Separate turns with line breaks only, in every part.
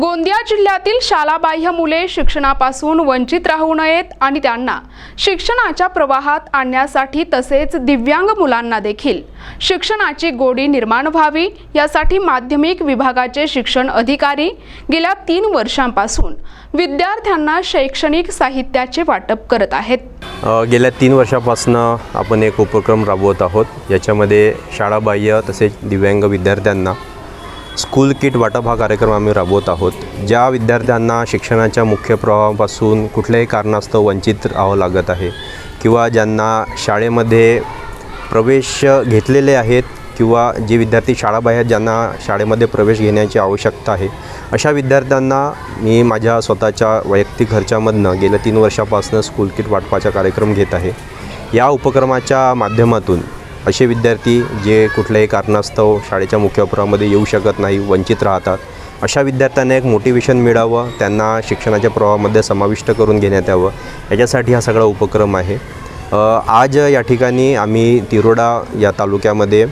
गोंदिया जिल्ह्यातील शालाबाह्य मुले शिक्षणापासून वंचित राहू नयेत आणि त्यांना शिक्षणाच्या प्रवाहात आणण्यासाठी तसेच दिव्यांग मुलांना देखील शिक्षणाची गोडी निर्माण व्हावी यासाठी माध्यमिक विभागाचे शिक्षण अधिकारी गेल्या तीन वर्षांपासून विद्यार्थ्यांना शैक्षणिक साहित्याचे वाटप करत आहेत.
गेल्या तीन वर्षापासून आपण एक उपक्रम राबवत आहोत. याच्यामध्ये शाळाबाह्य तसेच दिव्यांग विद्यार्थ्यांना स्कूल किट वाटप हा कार्यक्रम आम्ही राबवत आहोत. ज्या विद्यार्थ्यांना शिक्षणाच्या मुख्य प्रवाहापासून कुठल्याही कारणास्तव वंचित राहावं लागत आहे किंवा ज्यांना शाळेमध्ये प्रवेश घेतलेले आहेत किंवा जे विद्यार्थी शाळाबाहेर आहेत, ज्यांना शाळेमध्ये प्रवेश घेण्याची आवश्यकता आहे अशा विद्यार्थ्यांना मी माझ्या स्वतःच्या वैयक्तिक खर्चामधनं गेल्या तीन वर्षापासून स्कूल किट वाटपाचा कार्यक्रम घेत आहे. या उपक्रमाच्या माध्यमातून असे विद्यार्थी जे कुठल्याही कारणास्तव शाळेच्या मुख्यप्रवाहामध्ये येऊ शकत नाही वंचित राहतात अशा विद्यार्थ्यांना एक मोटिवेशन मिळावं त्यांना शिक्षणाच्या प्रवाहामध्ये समाविष्ट करून घेण्यात यावं याच्यासाठी हा सगळा उपक्रम आहे. आज या ठिकाणी आम्ही तिरोडा या तालुक्यामध्ये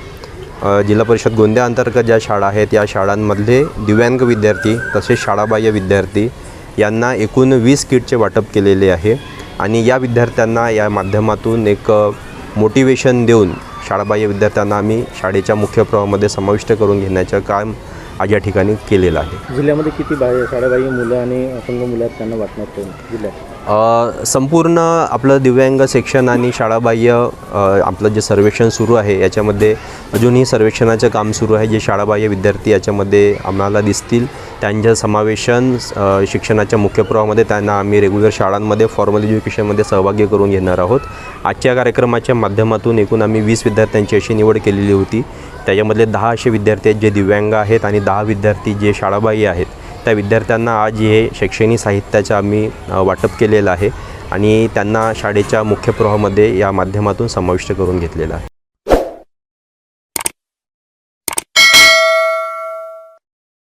जिल्हा परिषद गोंदिया अंतर्गत ज्या शाळा आहेत या शाळांमधले दिव्यांग विद्यार्थी तसेच शाळाबाह्य विद्यार्थी यांना एकूण वीस किटचे वाटप केलेले आहे. आणि या विद्यार्थ्यांना या माध्यमातून एक मोटिवेशन देऊन शाळाबाह्य विद्यार्थ्यांना आम्ही शाळेच्या मुख्य प्रवाहामध्ये समाविष्ट करून घेण्याचं काम आज या ठिकाणी केलेलं आहे.
जिल्ह्यामध्ये किती बाह्य शाळाबाह्य मुलं आणि अपंग मुलं आहेत त्यांना वाटणार जिल्ह्यात.
संपूर्ण आपलं दिव्यांग सेक्शन आणि शाळाबाह्य आपलं जे सर्वेक्षण सुरू आहे याच्यामध्ये अजूनही सर्वेक्षणाचं काम सुरू आहे. जे शाळाबाह्य विद्यार्थी याच्यामध्ये आम्हाला दिसतील. त्यांचं समावेशन शिक्षणाच्या मुख्य प्रवाहामध्ये त्यांना आम्ही रेग्युलर शाळांमध्ये फॉर्मल एज्युकेशनमध्ये सहभागी करून घेणार आहोत. आजच्या कार्यक्रमाच्या माध्यमातून एकूण आम्ही वीस विद्यार्थ्यांची अशी निवड केलेली होती. त्याच्यामधले दहा असे विद्यार्थी आहेत जे दिव्यांग आहेत आणि दहा विद्यार्थी जे शाळाबाह्य आहेत. त्या विद्यार्थ्यांना आज हे शैक्षणिक साहित्याचं आम्ही वाटप केलेलं आहे आणि त्यांना शाळेच्या मुख्य प्रवाहामध्ये या माध्यमातून समाविष्ट करून घेतलेलं आहे.